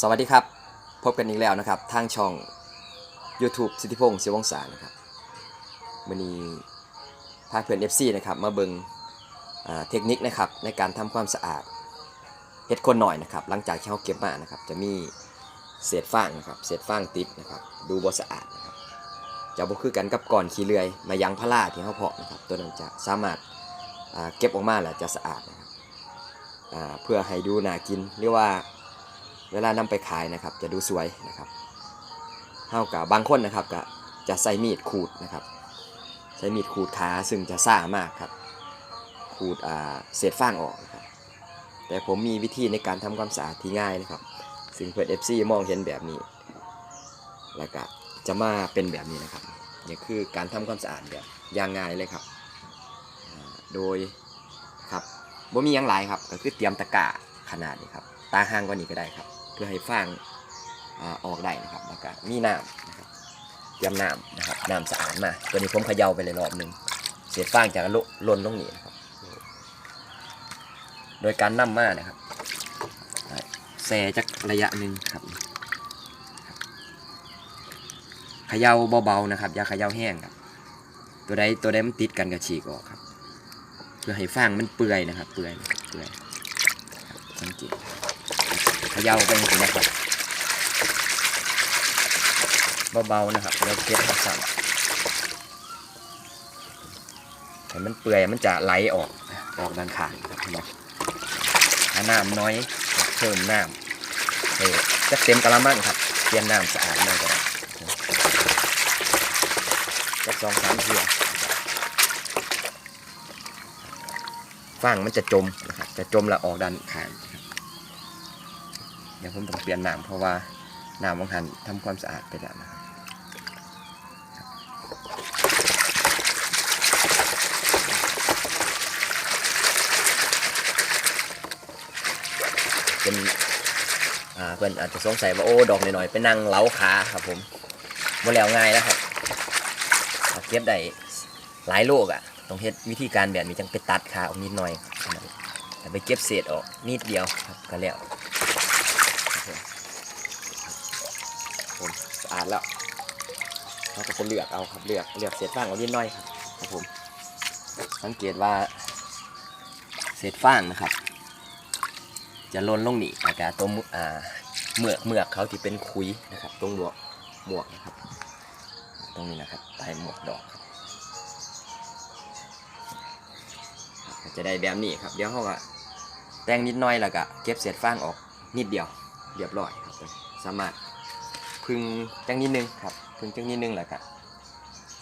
สวัสดีครับ พบกันอีกแล้วนะครับ ทางช่อง YouTube สิทธิพงศ์ศิวงศานะครับวันนี้พาเพื่อน FC นะครับมาเบิงเทคนิคนะครับในการทำความสะอาดเห็ดคนหน่อยนะครับ หลังจากที่เขาเก็บมานะครับ จะมีเศษฟางนะครับเศษฟางติดนะครับ ดูบ่สะอาดนะครับจะบ่คือกันกับก่อนขี้เลื่อยมายังพาราที่เขาเพาะนะครับ ตัวนั้นจะสามารถเก็บออกมาแล้วจะสะอาดนะครับเพื่อให้ดูน่ากินหรือว่า เวลานำไปขายนะครับ จะดูสวยนะครับเท่ากับบางคนนะครับก็จะใส่มีดขูดนะครับ ใช้มีดขูดขาซึ่งจะซ่ามากครับ ขูดเศษฟางออกนะครับ แต่ผมมีวิธีในการทำความสะอาดที่ง่ายนะครับ ซึ่งเพื่อน FC มองเห็นแบบนี้ แล้วก็จะมาเป็นแบบนี้นะครับนี่คือการทำความสะอาดแบบอย่างง่ายเลยครับ โดยครับบ่มีหยังหลายครับก็คือเตรียมตะกร้าขนาดนี้ครับ ตาห่างกว่านี้ก็ได้ครับ เพื่อให้ฟางอออกได้นะครับแล้วก็มีน้ำนะครับเตรียมน้ำนะครับน้ำสะอาดมาตัวนี้ผมเขย่าไปเลยรอบหนึ่งเศษฟางจากลหล่นลงนี้นะครับ โดยการนํมานะครับแส่จากระยะหนึ่งครับเขย่าเบาๆนะครับอย่าเขย่าแห้งครับ ตัวใดตัวใดมันติดกันกับฉีกออกครับ เพื่อให้ฟางมันเปื่อยนะครับ เปื่อยเปื่อยครับสังเกต ขย่าไปจรินะครับเบาๆนะครับแล้วเก็บมาสั่นให้มันเปื่อยมันจะไหลออกออกด้านข้างครับพี่น้องน้ำน้อยเพิ่มน้ำเออจะเต็มกะละมังครับเตรียมน้ำสะอาดหน่อยก็ได้จะสองสามเทียฟางมันจะจมนะครับจะจมแล้วออกด้านข้างนะ เดี๋ยวผมต้องเปลี่ยนน้ำเพราะว่าน้ำบางทันทำความสะอาดไปแล้วนะครับเป็นอ่าเพื่อนอาจจะสงสัยว่าโอ้ดอกหน่อยๆไปนั่งเล้าขาครับผมมาแล้วง่ายนะครับเอาเก็บได้หลายโลกอะต้องเฮ็ดวิธีการแบบนี้จังไปตัดขาออกนิดหน่อยแต่ไปเก็บเศษออกนิดเดียวครับก็แล้วาดแล้วเราก็จะเลือกเอาครับเลือกเลือกเศษฟางเอานิดหน่อยครับครับผม สังเกตว่าเศษฟางนะครับ จะล่นลงนี่อากาศตรงอ่าเมือกเมือกเขาที่เป็นคุยนะครับ ตรงหมวกหมวกนะครับ ตรงนี้นะครับใต้หมวกดอกครับจะได้แบบนี้ครับเดี๋ยวเขาก็แต่งนิดหน่อยแล้วก็เก็บเศษฟางออกนิดเดียวเรียบร้อยครับสามารถ พึงจังนิดนึงครับพึงจังนิดนึงแหล้วก็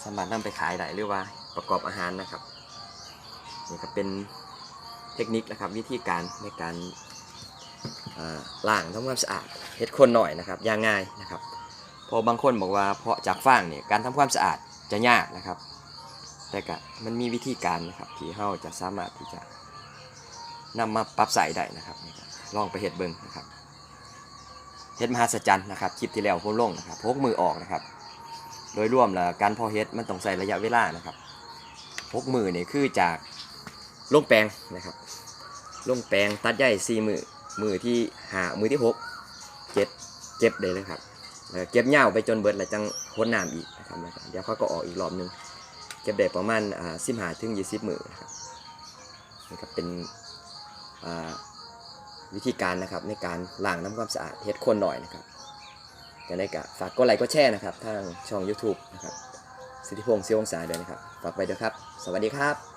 สามารถนำไปขายได้หรือว่าประกอบอาหารนะครับนี่ก็เป็นเทคนิคนะครับวิธีการในการอ่าล้างทำความสะอาดเฮ็ดคนหน่อยนะครับอย่างง่ายนะครับพอบางคนบอกว่าเพาะจากฟางเนี่ยการทำความสะอาดจะยากนะครับ แต่ก็มันมีวิธีการนะครับที่เราจะสามารถที่จะนำมาปรับใส่ได้นะครับนี่ครับลองไปเฮ็ดเบิ่งนะครับ เฮ็ดมหัศจรรย์นะครับคลิปที่แล้วผมลงนะครับพกมือออกนะครับ โดยรวมแล้วการพอเฮ็ดมันต้องใช้ระยะเวลานะครับพกมือเนี่ยคือจากลงแปลงนะครับลงแปลงตัดใหญ่สี่มือมือที่หามือที่หกเจ็ดเจ็บเลยนะครับเก็บเหย้าไปจนเบิดแล้วจังพ้นน้ำอีกนะครับเดี๋ยวเขาก็ออกอีกรอบหนึงเก็บได้ประมาณสิบหาถึงยี่สิบมือนะครับนี่ก็เป็นอ่า วิธีการนะครับในการล้างน้ำความสะอาดเฮ็ดคนหน่อยนะครับจะได้ก็ฝากกดไลค์ก็แช่นะครับทางช่อง YouTube นะครับสิทธิพงศ์เสียงศาด้วยนะครับ ฝากไปด้วยครับ สวัสดีครับ